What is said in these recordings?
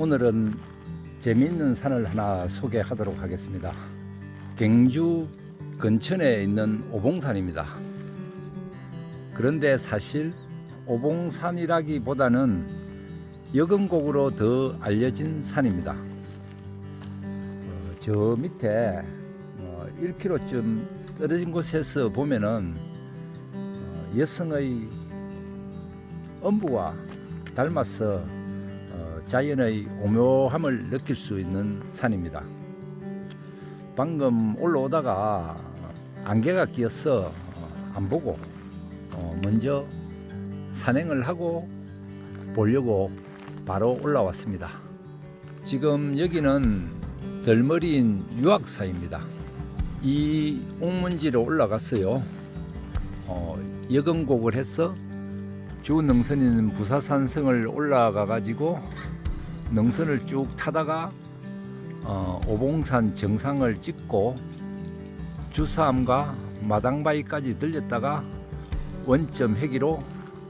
오늘은 재미있는 산을 하나 소개하도록 하겠습니다. 경주 근천에 있는 오봉산입니다. 그런데 사실 오봉산이라기보다는 여금곡으로 더 알려진 산입니다. 어, 저 밑에 어, 1km쯤 떨어진 곳에서 보면은 어, 여성의 엄부와 닮아서 어, 자연의 오묘함을 느낄 수 있는 산입니다. 방금 올라오다가 안개가 끼어서 어, 안 보고 어, 먼저 산행을 하고 보려고 바로 올라왔습니다. 지금 여기는 덜머리인 유학사입니다. 이 옥문지로 올라갔어요. 어, 여금곡을 해서 주 능선 있는 부사산성을 올라가 가지고 능선을 쭉 타다가 어, 오봉산 정상을 찍고 주사암과 마당바위까지 들렸다가 원점 회기로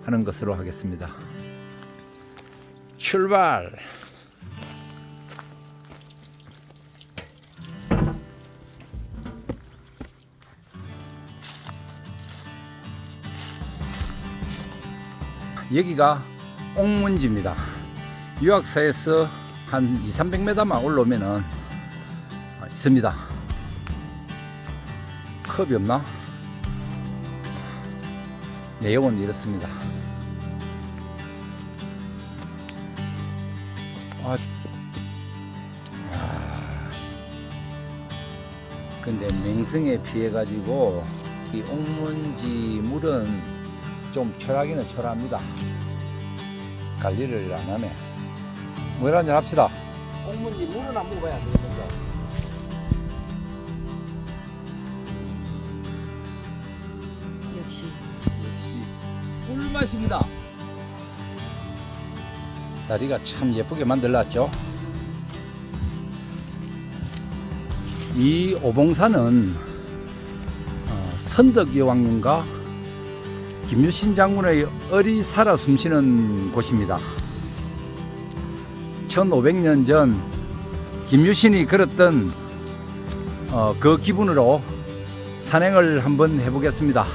하는 것으로 하겠습니다. 출발! 여기가 옥문지입니다. 유학사에서 한 2, 300m만 올라오면은 어, 있습니다. 컵이 없나? 내용은 이렇습니다. 아, 아, 근데 맹성에 피해 가지고 이 옥문지 물은 좀 철하기는 철합니다. 관리를 안 하네. 물 한잔 합시다. 공문지 물은 안 먹어야 안 되겠는데. 역시 역시 꿀맛입니다. 다리가 참 예쁘게 만들었죠. 이 오봉산은 어, 선덕여왕님과 김유신 장군의 얼이 살아 숨쉬는 곳입니다. 1500년 전 김유신이 걸었던 어, 그 기분으로 산행을 한번 해보겠습니다.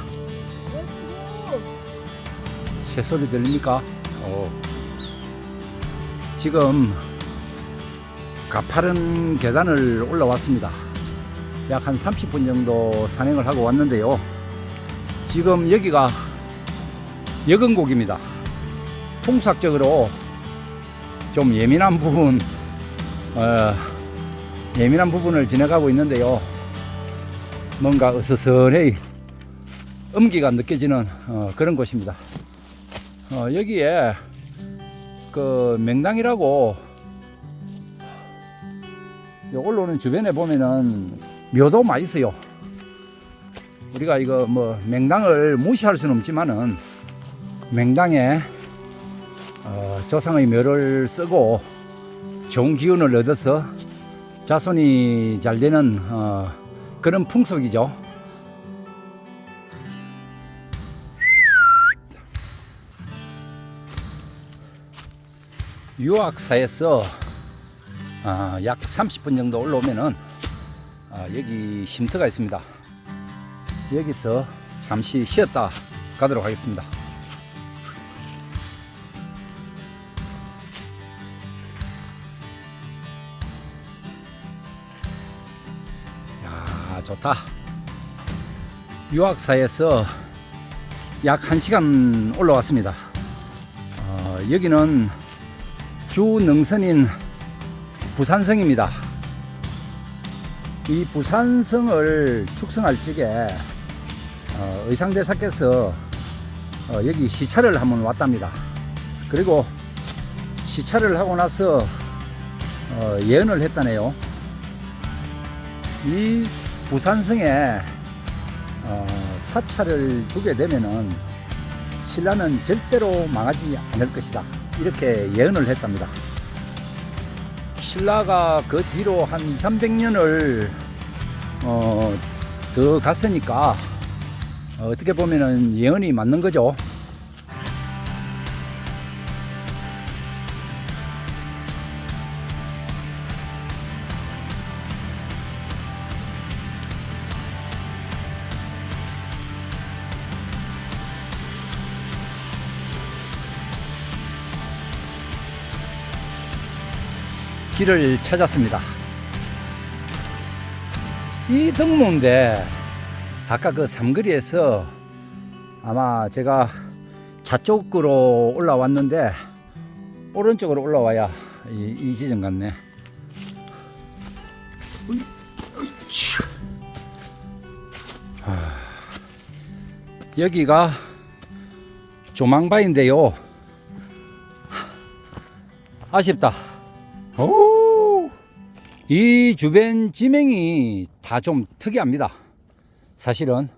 새소리 들립니까? 어. 지금 가파른 계단을 올라왔습니다. 약 한 30분 정도 산행을 하고 왔는데요. 지금 여기가 여근곡입니다. 통수학적으로 좀 예민한 부분, 어, 예민한 부분을 지나가고 있는데요. 뭔가 어서선히 음기가 느껴지는 어, 그런 곳입니다. 어, 여기에 그 맹당이라고 요 올라오는 주변에 보면은 묘도 많이 있어요. 우리가 이거 뭐 맹당을 무시할 수는 없지만은 맹당에 어, 조상의 묘를 쓰고 좋은 기운을 얻어서 자손이 잘 되는 어, 그런 풍속이죠. 유학사에서 아, 약 30분 정도 올라오면은 아, 여기 쉼터가 있습니다. 여기서 잠시 쉬었다 가도록 하겠습니다. 좋다. 유학사에서 약 1시간 올라왔습니다. 어, 여기는 주 능선인 부산성입니다. 이 부산성을 축성할 적에 어, 의상대사께서 어, 여기 시찰을 한번 왔답니다. 그리고 시찰을 하고 나서 어, 예언을 했다네요. 이 부산성에 어, 사찰을 두게 되면은 신라는 절대로 망하지 않을 것이다. 이렇게 예언을 했답니다. 신라가 그 뒤로 한 2, 300년을 어, 더 갔으니까 어, 어떻게 보면은 예언이 맞는 거죠. 길을 찾았습니다. 이 등로인데 아까 그 삼거리에서 아마 제가 좌쪽으로 올라왔는데 오른쪽으로 올라와야 이, 이 지점 같네. 아, 여기가 조망바인데요. 아쉽다. 오, 이 주변 지명이 다 좀 특이합니다. 사실은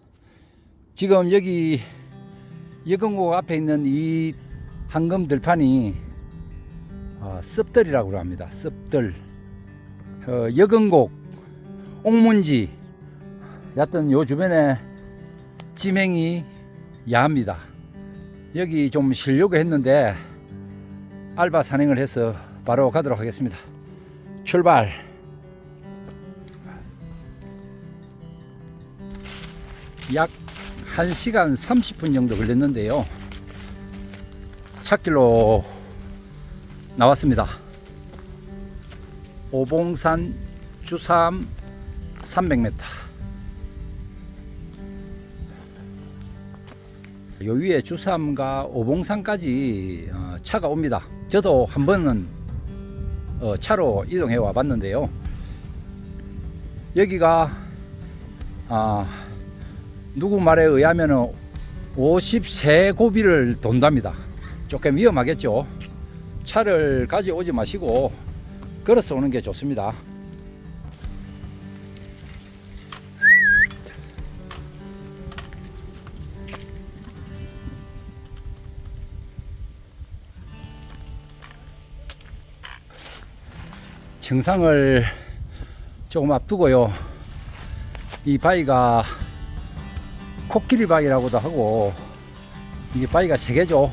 지금 여기 여건곡 앞에 있는 이 황금 들판이 어, 습들이라고 합니다. 습들. 어, 여건곡, 옥문지, 여하튼 요 주변에 지명이 야합니다. 여기 좀 쉬려고 했는데 알바 산행을 해서 바로 가도록 하겠습니다. 출발. 약 1시간 30분 정도 걸렸는데요. 찾길로 나왔습니다. 오봉산 주삼 300m. 요 위에 주삼과 오봉산까지 어, 차가 옵니다. 저도 한 번은 어, 차로 이동해 와 봤는데요. 여기가 아, 누구 말에 의하면 53고비를 돈답니다. 조금 위험하겠죠. 차를 가져오지 마시고 걸어서 오는 게 좋습니다. 정상을 조금 앞두고요. 이 바위가 코끼리 바위라고도 하고 이게 바위가 세 개죠.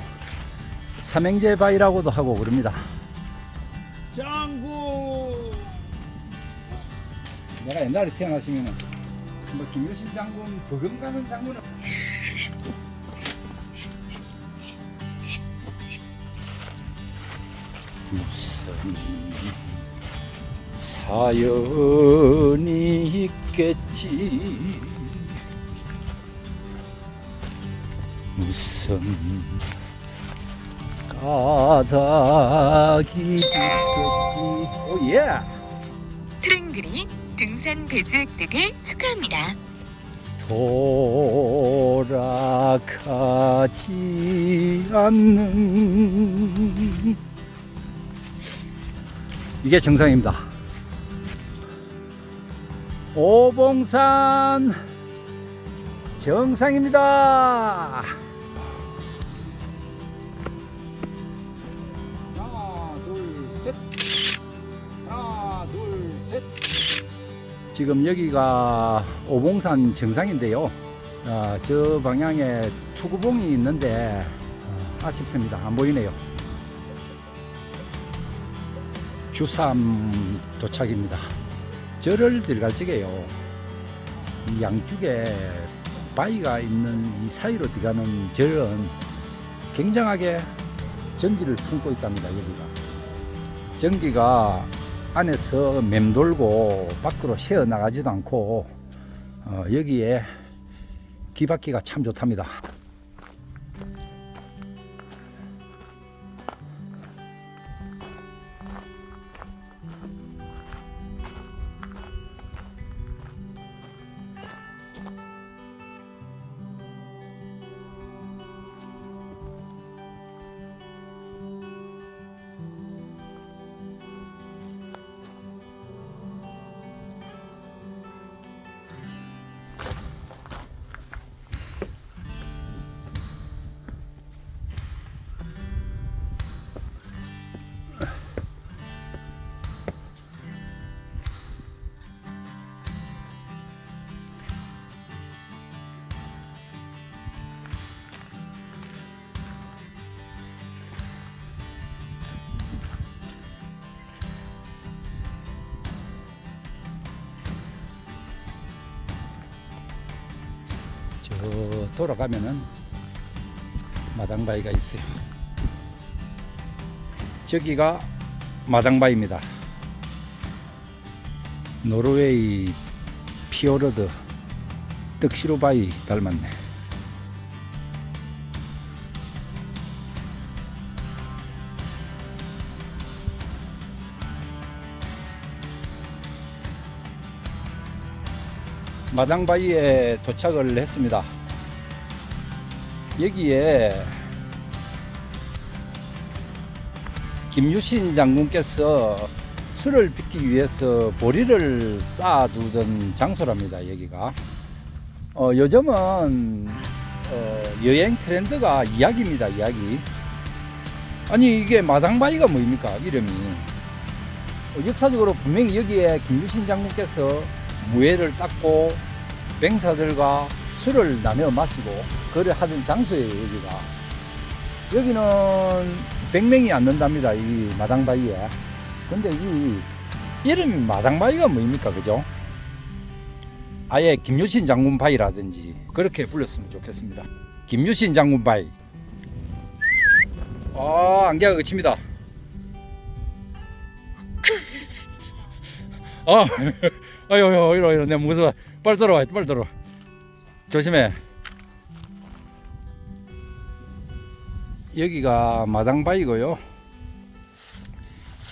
삼행제 바위라고도 하고 그럽니다. 장군. 내가 옛날에 태어났으면 뭐 김유신 장군, 버금 가는 장군은 무슨 사연이 있겠지 무슨 까닭이 있겠지 오예 트랭글이 등산 배주 획득을 축하합니다. 돌아가지 않는 이게 정상입니다. 오봉산 정상입니다. 지금 여기가 오봉산 정상인데요. 아, 저 방향에 투구봉이 있는데 아, 아쉽습니다. 안 보이네요. 주삼 도착입니다. 절을 들어갈 적에요. 이 양쪽에 바위가 있는 이 사이로 들어가는 절은 굉장하게 전기를 품고 있답니다. 여기가 전기가 안에서 맴돌고 밖으로 새어 나가지도 않고 어, 여기에 기받기가 참 좋답니다. 돌아가면은 마당바위가 있어요. 저기가 마당바위입니다. 노르웨이 피오르드 떡시로바이 닮았네. 마당바위에 도착을 했습니다. 여기에 김유신 장군께서 술을 빚기 위해서 보리를 쌓아두던 장소랍니다. 여기가 어, 요즘은 어, 여행 트렌드가 이야기입니다. 이야기. 아니 이게 마당바위가 뭐입니까? 이름이 어, 역사적으로 분명히 여기에 김유신 장군께서 무예를 닦고 뱅사들과 술을 나누어 마시고 그를 하던 장소예요 여기가 여기는 100명이 앉는답니다 이 마당바위에 근데 이 이름이 마당바위가 뭐입니까 그죠 아예 김유신 장군 바위라든지 그렇게 불렀으면 좋겠습니다 김유신 장군 바위 아 안개가 그칩니다 아 아유, 아유, 이러, 이러, 내가 무서워. 빨리 들어와, 빨리 들어와. 조심해. 여기가 마당바이고요.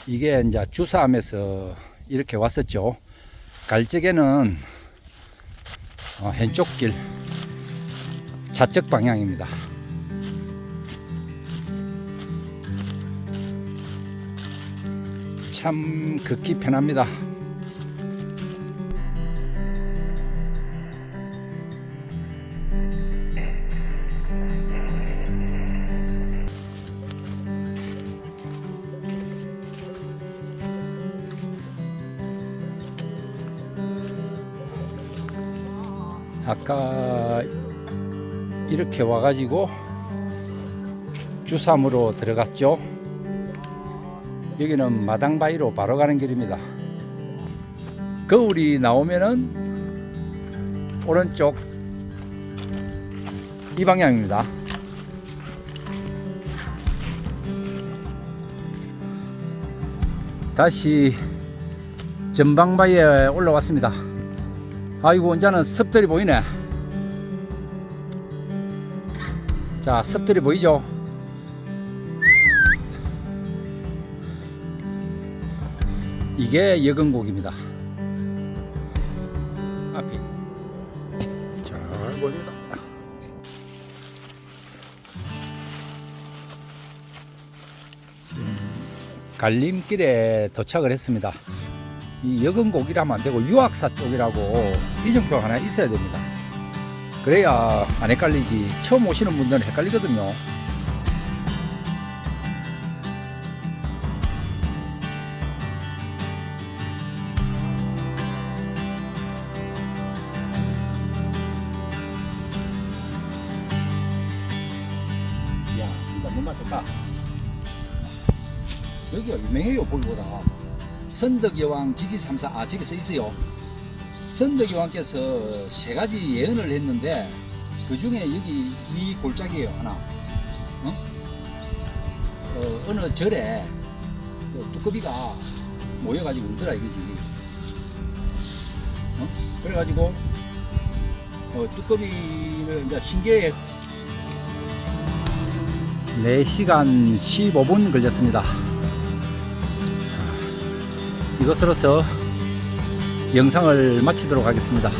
이게 이제 주사함에서 이렇게 왔었죠. 갈 적에는 어, 왼쪽 길 좌측 방향입니다. 참 걷기 편합니다. 아까 이렇게 와가지고 주삼으로 들어갔죠. 여기는 마당바위로 바로 가는 길입니다. 거울이 나오면은 오른쪽 이 방향입니다. 다시 전방바위에 올라왔습니다. 아이고 이제는 습들이 보이네. 자 습들이 보이죠? 이게 여근곡입니다. 앞이 잘 보입니다. 갈림길에 도착을 했습니다 이 여근곡이라면 안 되고 유학사 쪽이라고 이정표 하나 있어야 됩니다. 그래야 안 헷갈리지. 처음 오시는 분들은 헷갈리거든요. 이야, 진짜 뭔가 좋다. 여기가 유명해요, 보기보다. 선덕여왕 지기삼사 아 저기 써 있어요. 선덕여왕께서 세 가지 예언을 했는데 그 중에 여기 이 골짜기예요 하나. 어? 어, 어느 절에 그 두꺼비가 모여가지고 울더라 이거지. 어? 그래가지고 어, 두꺼비를 이제 신기해 4시간 15분 걸렸습니다. 이것으로서 영상을 마치도록 하겠습니다.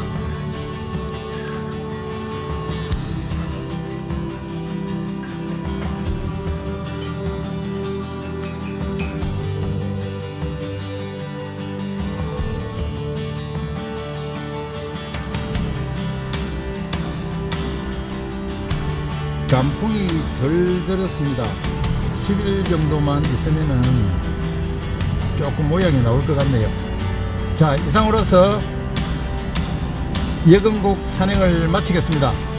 단풍이 덜 들었습니다. 10일 정도만 있으면은 조금 모양이 나올 것 같네요. 자, 이상으로서 예근곡 산행을 마치겠습니다.